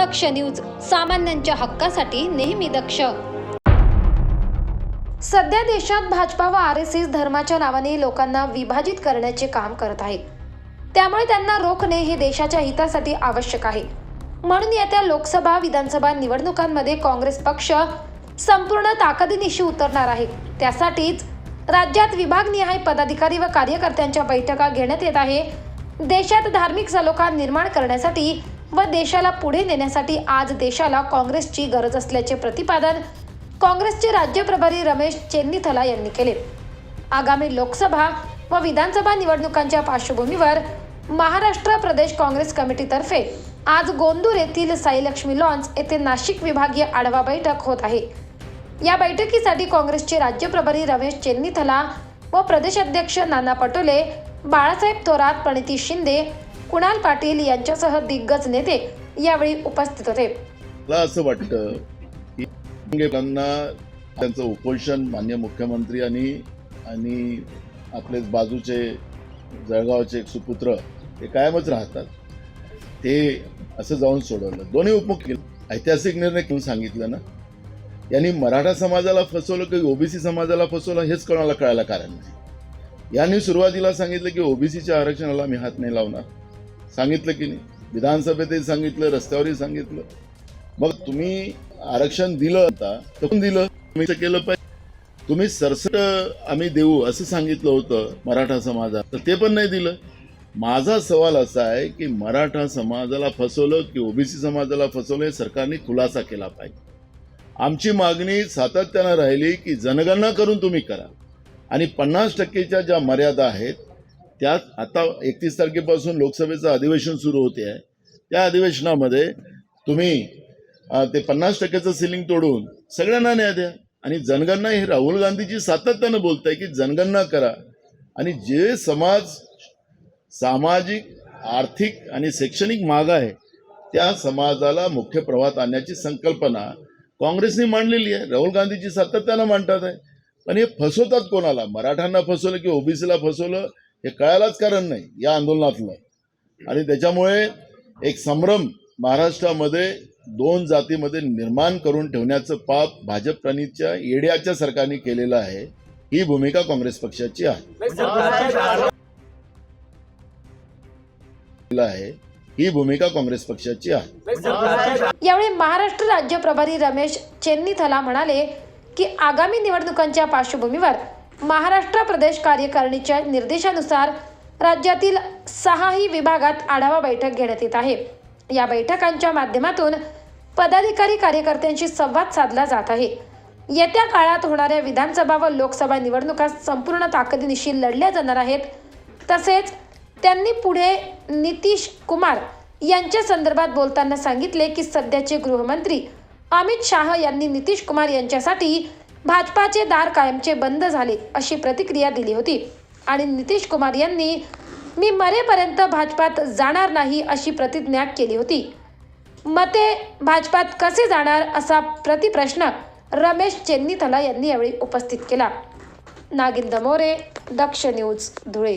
दक्ष news सामान्यांच्या हक्कासाठी नेहमी दक्ष. सध्या देशात भाजपा व आर एस एस धर्माच्या नावाने लोकांना विभाजित करण्याचे काम करत आहे त्यामुळे त्यांना रोखणे हे देशाच्या हितासाठी आवश्यक आहे. म्हणून येत्या लोकसभा विधानसभा निवडणुकांमध्ये काँग्रेस पक्ष संपूर्ण ताकदीनिशी उतरणार आहे. त्यासाठीच राज्यात विभागनिहाय पदाधिकारी व कार्यकर्त्यांच्या बैठका घेण्यात येत आहे. देशात धार्मिक सलोखा निर्माण करण्यासाठी व देशाला पुढे नेण्यासाठी आज देशाला काँग्रेसची गरज असल्याचे प्रतिपादन काँग्रेसचे राज्य प्रभारी रमेश चेन्नीथला यांनी केले. आगामी लोकसभा व विधानसभा निवडणुकांच्या पार्श्वभूमीवर महाराष्ट्र प्रदेश काँग्रेस कमिटीतर्फे आज गोंदूर येथील साईलक्ष्मी लॉन्स येथे नाशिक विभागीय आढावा बैठक होत आहे. या बैठकीसाठी काँग्रेसचे राज्य प्रभारी रमेश चेन्नीथला व प्रदेशाध्यक्ष नाना पटोले बाळासाहेब थोरात प्रणिती शिंदे कुणाल पाटील यांच्यासह दिग्गज नेते यावेळी उपस्थित होते. मला असं वाटतं की त्यांचं उपोषण मान्य मुख्यमंत्री आणि आणि आपलेच बाजूचे जळगावचे एक सुपुत्र हे कायमच राहतात. ते असं जाऊन सोडवलं. दोन्ही उपमुख्य ऐतिहासिक निर्णय घेऊन सांगितलं ना. यांनी मराठा समाजाला फसवलं की ओबीसी समाजाला फसवलं हेच कोणाला कळायला कारण नाही. यांनी सुरुवातीला सांगितलं की ओबीसीच्या आरक्षणाला मी हात नाही लावणार. सांगितलं की नाही? विधानसभेतही सांगितलं रस्त्यावरही सांगितलं. मग तुम्ही आरक्षण दिलं आता तर कोण दिलं? तुम्ही केलं पाहिजे. तुम्ही सरसट आम्ही देऊ असं सांगितलं होतं मराठा समाजात तर ते पण नाही दिलं. माझा सवाल असा आहे की मराठा समाजाला फसवलं की ओबीसी समाजाला फसवलं हे सरकारने खुलासा केला पाहिजे. आमची मागणी सातत्यानं राहिली की जनगणना करून तुम्ही करा. आणि पन्नास टक्केच्या ज्या मर्यादा आहेत त्यात आता एकतीस तारखेपासून लोकसभेचं अधिवेशन सुरू होते. आहे त्या अधिवेशनामध्ये तुम्ही ते पन्नास टक्क्याचं सिलिंग तोडून सगळ्यांना न्याय द्या. आणि जनगणना हे राहुल गांधीजी सातत्यानं बोलत आहे की जनगणना करा. आणि जे समाज सामाजिक आर्थिक आणि शैक्षणिक माग आहे त्या समाजाला मुख्य प्रवाहात आणण्याची संकल्पना काँग्रेसने मांडलेली आहे. राहुल गांधीजी सातत्यानं मांडतात आहे पण हे फसवतात कोणाला? मराठ्यांना फसवलं की ओबीसीला फसवलं? हे कळायलाच कारण नाही या आंदोलनातलं आणि त्याच्यामुळे एक संभ्रम महाराष्ट्रामध्ये दोन जातीमध्ये निर्माण करून ठेवण्याचं पाप भाजप प्रणितच्या येड्याच्या सरकारने केलेलं आहे ही भूमिका काँग्रेस पक्षाची आहे. आहे ही भूमिका काँग्रेस पक्षाची आहे. यावेळी महाराष्ट्र राज्य प्रभारी रमेश चेन्नीथला म्हणाले की आगामी निवडणुकांच्या पार्श्वभूमीवर महाराष्ट्र प्रदेश कार्यकारिणीच्या निर्देशानुसार राज्यातील सहाही विभागात आढावा बैठक घेण्यात येत आहे. या बैठकांच्या माध्यमातून पदाधिकारी कार्यकर्त्यांशी संवाद साधला जात आहे. येत्या काळात होणाऱ्या विधानसभा व लोकसभा निवडणुका संपूर्ण ताकदीनिशी लढल्या जाणार आहेत. तसेच त्यांनी पुढे नितीश कुमार यांच्या संदर्भात बोलताना सांगितले की सध्याचे गृहमंत्री अमित शाह यांनी नितीश कुमार यांच्यासाठी भाजपाचे दार कायमचे बंद झाले अशी प्रतिक्रिया दिली होती. आणि नितीश कुमार यांनी मी मरेपर्यंत भाजपात जाणार नाही अशी प्रतिज्ञा केली होती. मते भाजपात कसे जाणार असा प्रतिप्रश्न रमेश चेन्नीथला यांनी यावेळी उपस्थित केला. नागिंद मोरे दक्ष न्यूज धुळे.